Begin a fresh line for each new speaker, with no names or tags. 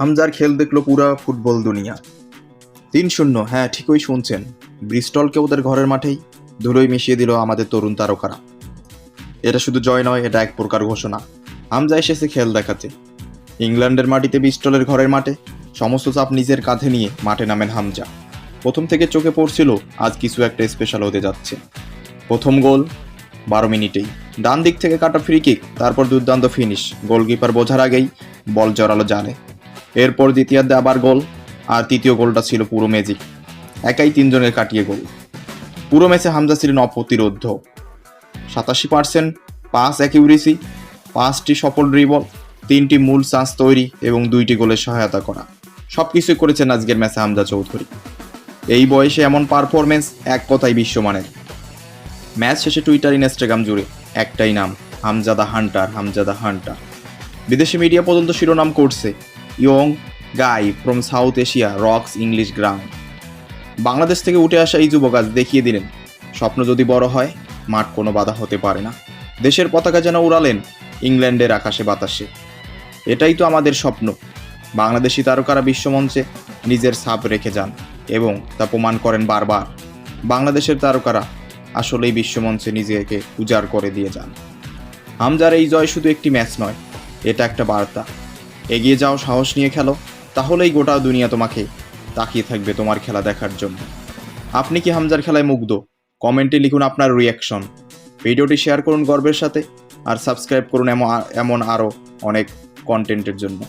হামজার খেল দেখল পুরা ফুটবল দুনিয়া। তিন শূন্য হ্যাঁ ঠিকই শুনছেন। ব্রিস্টলকে ওদের ঘরের মাঠেই ধুলোই মিশিয়ে দিল আমাদের তরুণ তারকারা। এটা শুধু জয় নয়, এটা এক প্রকার ঘোষণা। হামজা এসেছে খেল দেখাতে। ইংল্যান্ডের মাটিতে ব্রিস্টলের ঘরের মাঠে সমস্ত চাপ নিজের কাঁধে নিয়ে মাঠে নামেন হামজা। প্রথম থেকে চোখে পড়ছিল, আজ কিছু একটা স্পেশাল হতে যাচ্ছে। প্রথম গোল, বারো মিনিটেই। ডান দিক থেকে কাটা ফ্রি কিক তারপর দুর্দান্ত ফিনিশ গোলকিপার বোঝার আগেই বল জড়ালো জালে। এরপর দ্বিতীয়ার্ধে আবার গোল, আর তৃতীয় গোলটা ছিল পুরো ম্যাজিক একাই তিনজনের কাটিয়ে গোল। পুরো ম্যাচে হামজা ছিলেন অপ্রতিরোধ্য সাতাশি পার্সেন্ট, পাঁচ অ্যাকিউরেসি পাঁচটি সফল ড্রিবল তিনটি মূল চান্স তৈরি এবং দুইটি গোলের সহায়তা করা। সব কিছুই করেছেন আজকের ম্যাচে হামজা চৌধুরী। এই বয়সে এমন পারফরমেন্স এক কথাই বিশ্বমানের। ম্যাচ শেষে টুইটার ইনস্টাগ্রাম জুড়ে একটাই নাম, হামজাদা হান্টার হামজাদা হান্টার। বিদেশি মিডিয়া পর্যন্ত শিরোনাম করছে young guy from South Asia rocks English ground Bangladesh থেকে উঠে আসা এই যুবক আজ দেখিয়ে দিলেন, স্বপ্ন যদি বড় হয়, মাঠ কোনো বাধা হতে পারে না। দেশের পতাকা যেন উড়ালেন ইংল্যান্ডের আকাশে বাতাসে। এটাই তো আমাদের স্বপ্ন। বাংলাদেশি তারকারা বিশ্বমঞ্চে নিজের ছাপ রেখে যান এবং তা প্রমাণ করেন বারবার। বাংলাদেশের তারকারা আসলেই বিশ্বমঞ্চে নিজেকে উজাড় করে দিয়ে যান। হামজার এই জয় শুধু একটি ম্যাচ নয়, এটা একটা বার্তা। এগিয়ে যাও, সাহস নিয়ে খেলো। তাহলেই গোটা দুনিয়া তোমাকে তাকিয়ে থাকবে তোমার খেলা দেখার জন্য। আপনি কি হামজার খেলায় মুগ্ধ? কমেন্টে লিখুন আপনার রিয়াকশন ভিডিওটি শেয়ার করুন গর্বের সাথে, আর সাবস্ক্রাইব করুন এমন এমন আরও অনেক কন্টেন্টের জন্য।